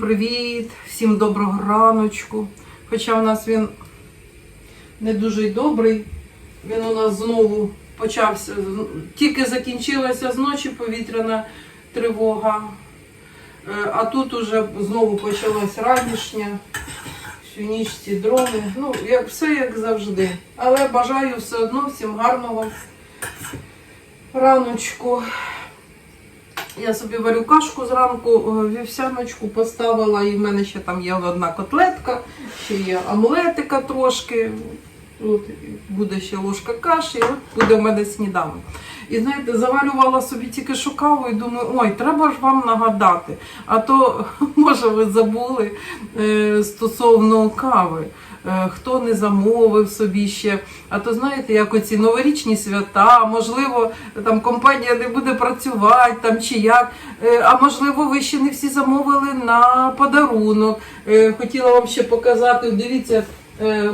Привіт, всім доброго раночку. Хоча у нас він не дуже й добрий. Він у нас знову почався. Тільки закінчилася з ночі повітряна тривога. Е, А тут уже знову почалась ранішня. Всю ніч ці дрони. Ну, як, все як завжди. Але бажаю все одно всім гарного раночку. Я собі варю кашку зранку, е, вівсяночку поставила, і в мене ще там є одна котлетка, ще є омлетика трошки. От, буде ще ложка каші, от буде в мене сніданок. І знаєте, заварювала собі тільки що каву і думаю, ой, треба ж вам нагадати. А то, може, ви забули е, стосовно кави. Е, Хто не замовив собі ще, а то знаєте, як оці новорічні свята, можливо, там компанія не буде працювати там чи як. Е, А можливо, ви ще не всі замовили на подарунок. Е, Хотіла вам ще показати, дивіться,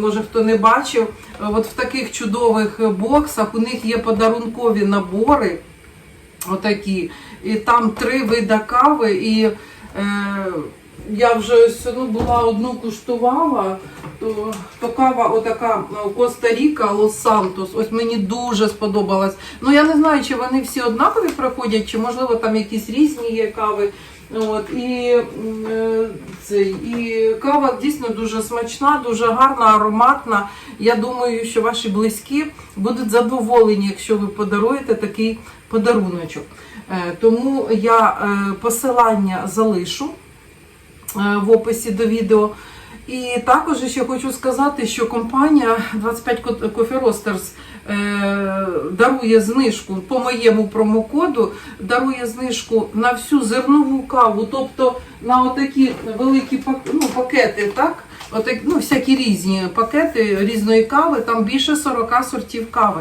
може хто не бачив, от в таких чудових боксах у них є подарункові набори. Отакі. І там три вида кави. І я вже ось, ну, була одну куштувала, то, то кава отака е, Коста-Ріка, Лос-Сантос. Ось мені дуже сподобалась. Ну я не знаю, чи вони всі однакові проходять, чи можливо там якісь різні є кави. От, і, е, цей, і кава дійсно дуже смачна, дуже гарна, ароматна. Я думаю, що ваші близькі будуть задоволені, якщо ви подаруєте такий подаруночок. Е, Тому я посилання залишу в описі до відео. І також ще хочу сказати, що компанія 25 Co- Coffee Roasters е, дарує знижку по моєму промокоду, дарує знижку на всю зернову каву, тобто на отакі великі ну, пакети, так? Отак, ну, всякі різні пакети різної кави, там більше 40 сортів кави.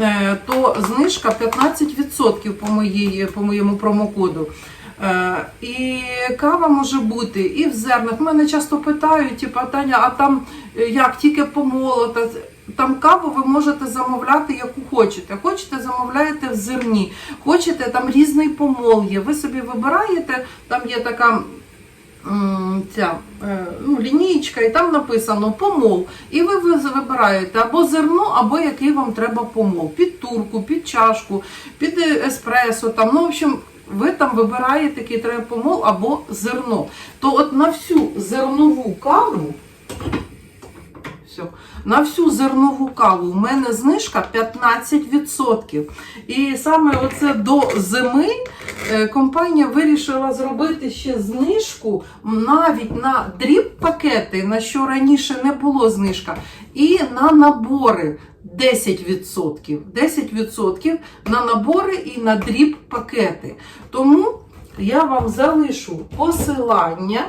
Е, то знижка 15% по, моєї, по моєму промокоду. Е, І кава може бути і в зернах. Мене часто питають, типу, Таня, а там е, як тільки помолота. Там каву ви можете замовляти, яку хочете. Хочете, замовляєте в зерні, хочете, там різний помол є. Ви собі вибираєте, там є така ця е, ну, лінійка, і там написано помол. І ви ви вибираєте або зерно, або який вам треба помол. Під турку, під чашку, під еспресо. Там, ну, в общем, ви там вибираєте, який або зерно. То от на всю зернову каву. Все. На всю зернову каву у мене знижка 15%. І саме оце до зими е, компанія вирішила зробити ще знижку навіть на дріб пакети, на що раніше не було знижка, і на набори 10%. 10% на набори і на дріб пакети. Тому я вам залишу посилання.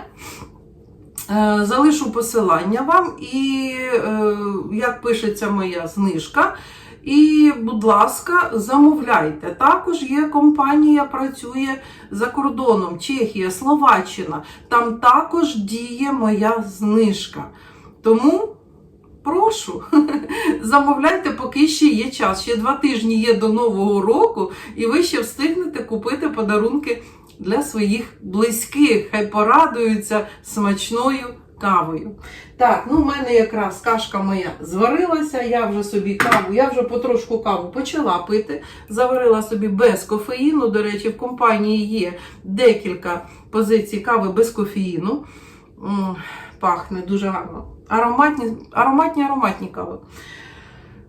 Е, Залишу посилання вам і е, як пишеться моя знижка. І, будь ласка, замовляйте. Також є компанія, працює за кордоном, Чехія, Словаччина. Там також діє моя знижка. Тому прошу, замовляйте, поки ще є час. Ще два тижні є до Нового року, і ви ще встигнете купити подарунки для своїх близьких. Хай порадуються смачною кавою. Так, ну в мене якраз кашка моя зварилася, я вже собі каву, я вже потрошку каву почала пити. Заварила собі без кофеїну. До речі, в компанії є декілька позицій кави без кофеїну. Пахне дуже гарно. Ароматні, ароматні, ароматні кави.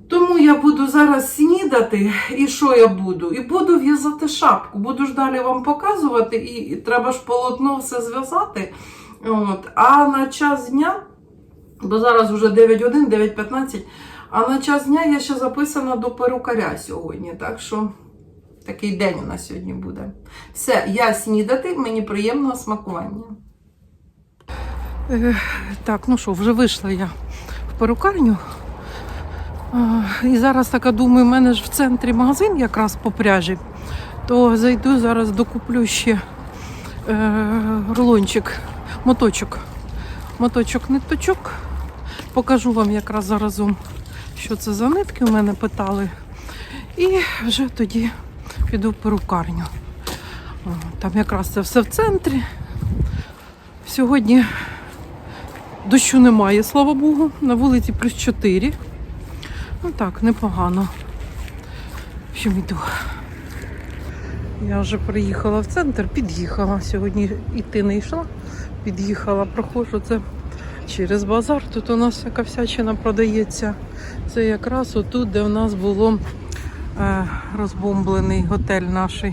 Тому я буду зараз снідати, і що я буду? І буду в'язати шапку. Буду ж далі вам показувати, і, треба ж полотно все зв'язати. От. А на час дня, бо зараз вже 9 годин, 9.15, а на час дня я ще записана до перукаря сьогодні. Так що такий день у нас сьогодні буде. Все, я снідати, мені приємного смакування. Е, так, ну що, вже вийшла я в перукарню. І зараз така думаю, в мене ж в центрі магазин якраз по пряжі, то зайду зараз докуплю ще е, рулончик, моточок. Моточок ниточок. Покажу вам якраз заразом, що це за нитки у мене питали. І вже тоді піду в перукарню. Там якраз це все в центрі. Сьогодні дощу немає, слава Богу. На вулиці плюс 4. Ну так, непогано. Общем, йду. Я вже приїхала в центр, під'їхала. Сьогодні йти не йшла, під'їхала, проходжу це через базар. Тут у нас всяка всячина продається. Це якраз отут, де в нас було е, розбомблений готель наш,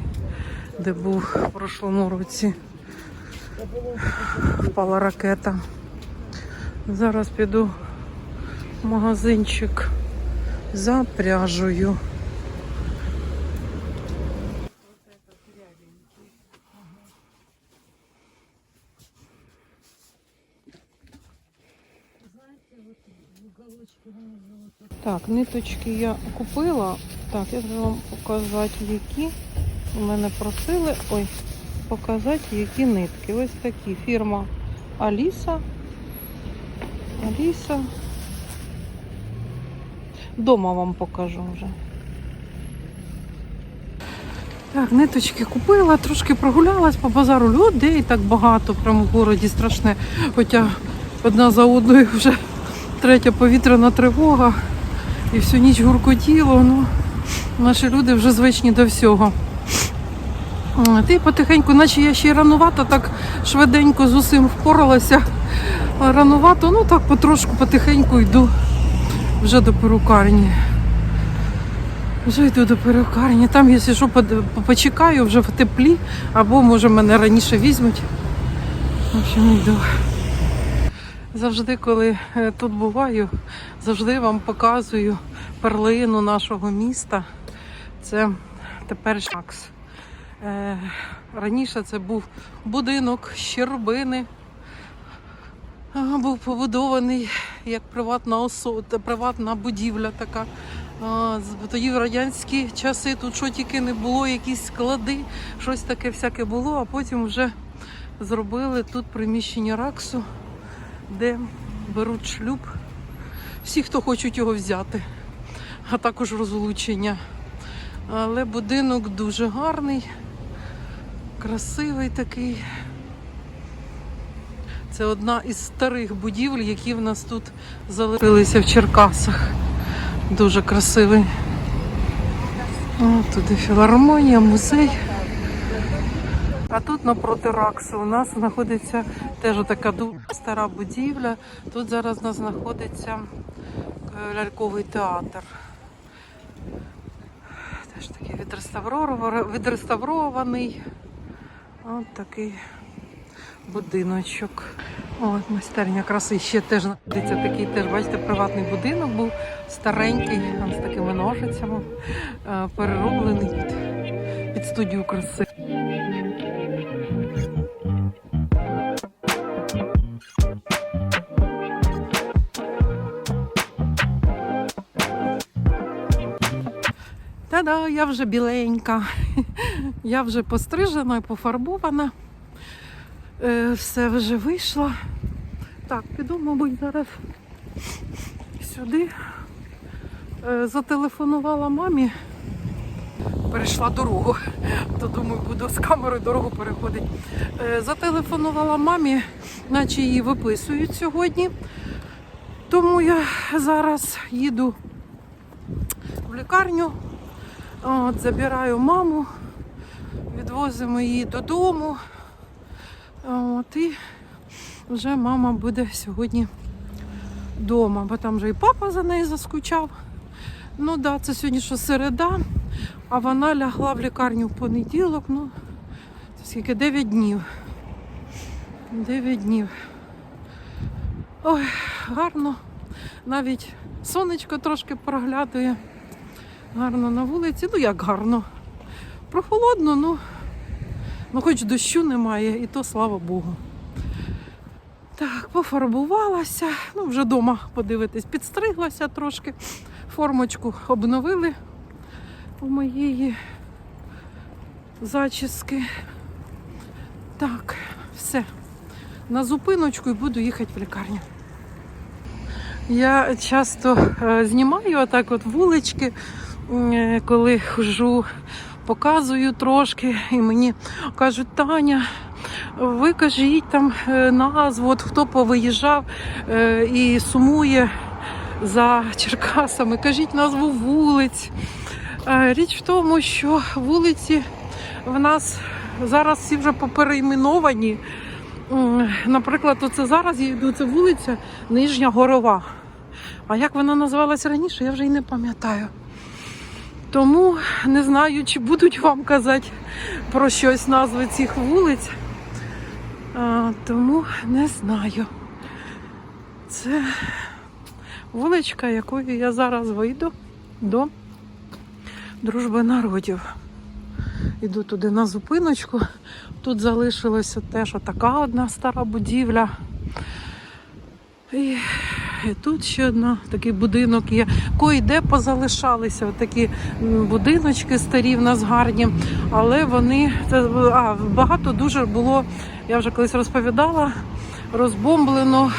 де був в прошлому році. Впала ракета. Зараз піду в магазинчик за пряжею. Так, ниточки я купила. Так, я хочу вам показати, які. У мене просили ой, показати, які нитки. Ось такі. Фірма Аліса. Аліса. Дома вам покажу вже. Так, ниточки купила, трошки прогулялась по базару людей так багато, прямо в городі страшне. Хоча одна за одною вже третя повітряна тривога і всю ніч гуркотіло. Ну, наші люди вже звичні до всього. Ти потихеньку, наче я ще й ранувато, так швиденько з усім впоралася. Ранувато, ну так потрошку, потихеньку йду вже до перукарні. Вже йду до перукарні. Там, якщо що, почекаю вже в теплі, або може мене раніше візьмуть. В общем, йду. Завжди, коли е, тут буваю, завжди вам показую перлину нашого міста. Це тепер Шакс. Е, Раніше це був будинок Щербини. Був побудований як приватна осо... приватна будівля така. Тоді в радянські часи тут що тільки не було, якісь склади, щось таке всяке було, а потім вже зробили тут приміщення Раксу, де беруть шлюб всі, хто хочуть його взяти, а також розлучення. Але будинок дуже гарний, красивий такий. Це одна із старих будівель, які в нас тут залишилися в Черкасах. Дуже красивий. О, туди філармонія, музей. А тут напроти Раксу у нас знаходиться теж така стара будівля. Тут зараз у нас знаходиться е, ляльковий театр. Теж такий відреставрований. От такий будиночок. От майстерня краси ще теж знаходиться такий, теж, бачите, приватний будинок був старенький, там з такими ножицями, е, перероблений під студію краси. Та-да, я вже біленька. Я вже пострижена і пофарбована. Е, Все вже вийшло. Так, піду, мабуть, зараз сюди. Е, Зателефонувала мамі. Перейшла дорогу. То думаю, буду з камерою дорогу переходити. Е, Зателефонувала мамі, наче її виписують сьогодні. Тому я зараз їду в лікарню. От, забираю маму, відвозимо її додому. От, і вже мама буде сьогодні вдома, бо там вже і папа за нею заскучав. Ну да, це сьогодні що середа, а вона лягла в лікарню в понеділок. Ну, скільки? 9 днів. 9 днів. Ой, гарно. Навіть сонечко трошки проглядує. Гарно на вулиці. Ну як гарно. Прохолодно, ну, ну хоч дощу немає, і то слава Богу. Так, пофарбувалася. Ну, вже вдома подивитись, підстриглася трошки. Формочку обновили у моєї зачіски. Так, все. На зупиночку і буду їхати в лікарню. Я часто е, знімаю отак от вулички, е, коли хожу, показую трошки, і мені кажуть, Таня, Ви кажіть там е, назву, от хто повиїжджав е, і сумує за Черкасами, кажіть назву вулиць. Е, Річ в тому, що вулиці в нас зараз всі вже поперейменовані. Наприклад, оце зараз я йду, це вулиця Нижня Горова. А як вона називалась раніше, я вже й не пам'ятаю. Тому не знаю, чи будуть вам казати про щось назви цих вулиць. А, тому не знаю. Це вуличка, якою я зараз вийду до дружби народів. Іду туди на зупиночку. Тут залишилася теж така одна стара будівля. І тут ще одна такий будинок є. Кої-де позалишалися такі будиночки старі в нас гарні, але вони а, багато дуже було, я вже колись розповідала, розбомблено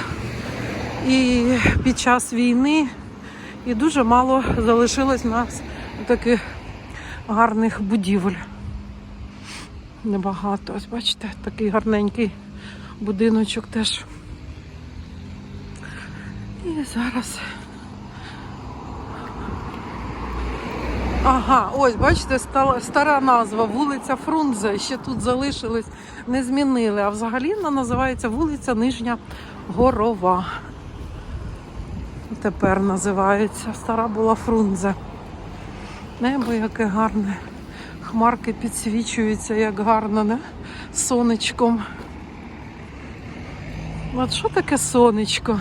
і під час війни, і дуже мало залишилось в нас таких гарних будівель. Небагато. Ось бачите, такий гарненький будиночок теж. Зараз. Ага, ось, бачите, стара назва, вулиця Фрунзе. Ще тут залишились, не змінили. А взагалі вона називається вулиця Нижня Горова. Тепер називається. Стара була Фрунзе. Небо яке гарне. Хмарки підсвічуються, як гарно, не? Сонечком. От що таке сонечко?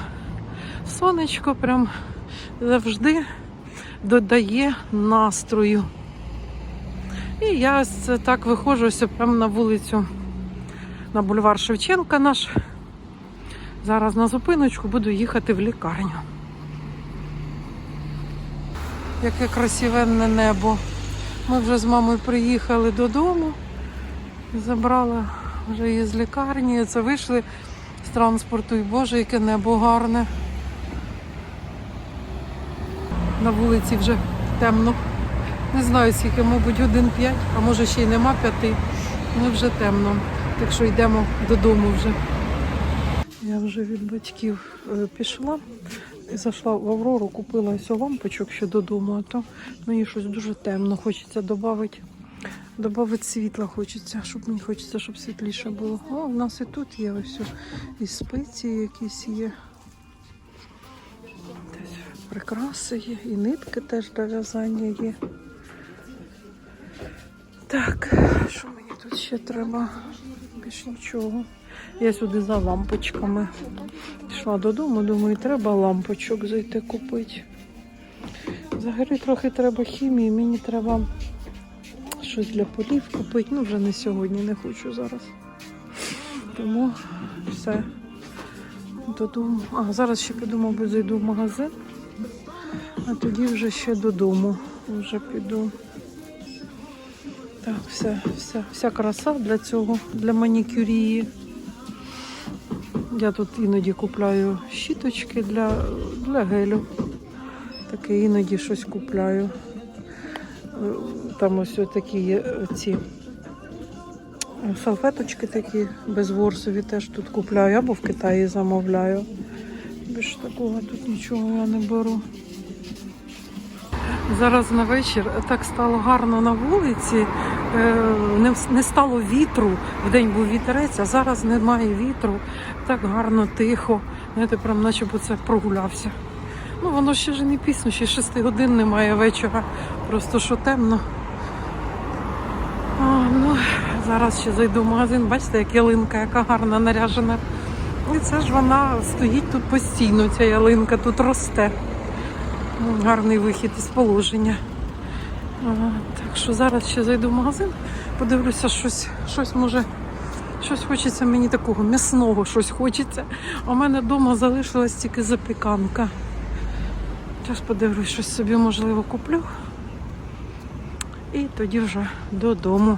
Сонечко прям завжди додає настрою. І я так виходжу ось прямо на вулицю, на бульвар Шевченка наш. Зараз на зупиночку буду їхати в лікарню. Яке красивенне небо. Ми вже з мамою приїхали додому, забрала вже її з лікарні. Це вийшли з транспорту і Боже, яке небо гарне. На вулиці вже темно. Не знаю, скільки, мабуть, годин 5, а може ще й нема п'яти. Ну вже темно. Так що йдемо додому вже. Я вже від батьків е, пішла і зайшла в Аврору, купила ось лампочок ще додому, а то мені щось дуже темно. Хочеться додати. Добавити світла хочеться, щоб мені хочеться, щоб світліше було. О, у нас і тут є ось і спеції якісь є. Прикраси є, і нитки теж для в'язання є. Так, що мені тут ще треба? Більш нічого. Я сюди за лампочками. Пішла додому, думаю, треба лампочок зайти купити. Взагалі трохи треба хімії, мені треба щось для полів купити. Ну, вже не сьогодні, не хочу зараз. Тому все. Додому. А, зараз ще піду, мабуть, зайду в магазин, а тоді вже ще додому. Вже піду. Так, вся, вся, вся краса для цього, для манікюрії. Я тут іноді купляю щіточки для, для гелю. Таке іноді щось купляю. Там ось такі є ці салфеточки такі безворсові теж тут купляю, або в Китаї замовляю. Більш такого тут нічого я не беру. Зараз на вечір так стало гарно на вулиці, е, не, стало вітру. Вдень був вітерець, а зараз немає вітру. Так гарно, тихо. Знаєте, прям наче б це прогулявся. Ну, воно ще ж не пісно, ще 6 годин немає вечора. Просто що темно. А, ну, зараз ще зайду в магазин, бачите, як ялинка, яка гарна наряжена. І це ж вона стоїть тут постійно, ця ялинка тут росте. Гарний вихід із положення. Так що зараз ще зайду в магазин, подивлюся, щось, щось може, щось хочеться мені такого м'ясного, щось хочеться. В мене вдома залишилась тільки запіканка. Зараз подивлюсь, щось собі можливо куплю. І тоді вже додому.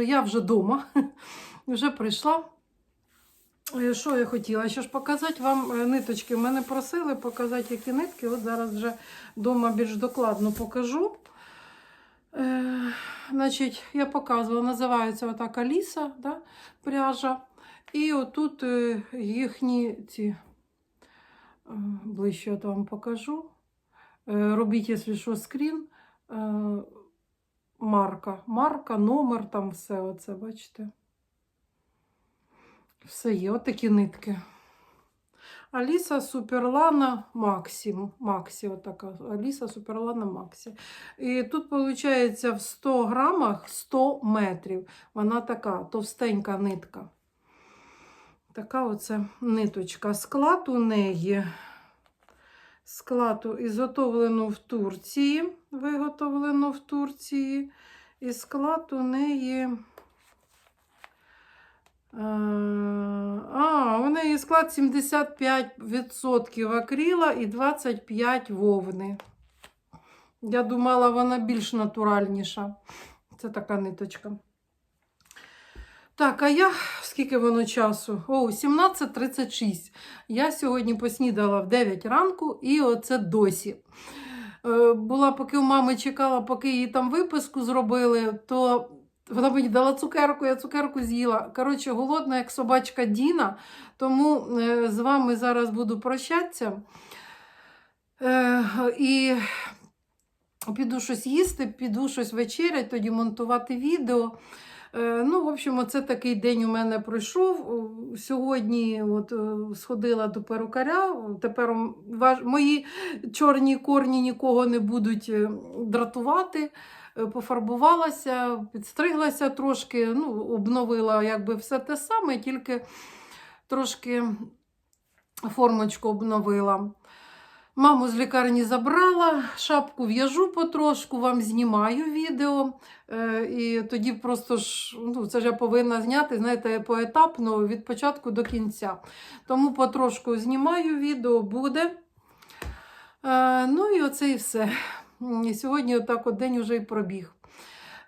Вже я вже вдома, вже прийшла. Е, Що я хотіла? Ще ж показати вам е, ниточки. Мене просили показати, які нитки. От зараз вже вдома більш докладно покажу. Е, значить, я показувала, називається отак Аліса, да, пряжа. І отут е, їхні ці, ближче я вам покажу. Робіть, якщо що, скрін. Марка. Марка, номер, там все оце, бачите. Все є, от такі нитки. Аліса Суперлана Максим. Максі, отака. Аліса Суперлана Максі. І тут, виходить, в 100 грамах 100 метрів. Вона така товстенька нитка. Така оце ниточка. Склад у неї. Склад ізготовлено в Турції. Виготовлено в Турції. І склад у неї. Е, А, у неї склад 75% акрила і 25 вовни. Я думала, вона більш натуральніша. Це така ниточка. Так, а я скільки воно часу? О, 17.36. Я сьогодні поснідала в 9 ранку і оце досі. Е, Була, поки у мами чекала, поки їй там виписку зробили, то вона мені дала цукерку, я цукерку з'їла. Коротше, голодна, як собачка Діна. Тому е, з вами зараз буду прощатися. Е, і піду щось їсти, піду щось вечерять, тоді монтувати відео. Е, Ну, в общем, оце такий день у мене пройшов. Сьогодні от, е, сходила до перукаря. Тепер мої чорні корні нікого не будуть е, дратувати. Е, Пофарбувалася, підстриглася трошки, ну, обновила якби все те саме, тільки трошки формочку обновила. Маму з лікарні забрала, шапку в'яжу потрошку, вам знімаю відео. Е, і тоді просто ж, ну, це ж я повинна зняти, знаєте, поетапно від початку до кінця. Тому потрошку знімаю відео, буде. Е, ну і оце і все. І сьогодні отак от день уже і пробіг.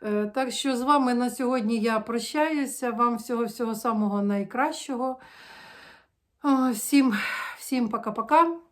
Е, Так що з вами на сьогодні я прощаюся. Вам всього-всього самого найкращого. Всім, всім пока-пока.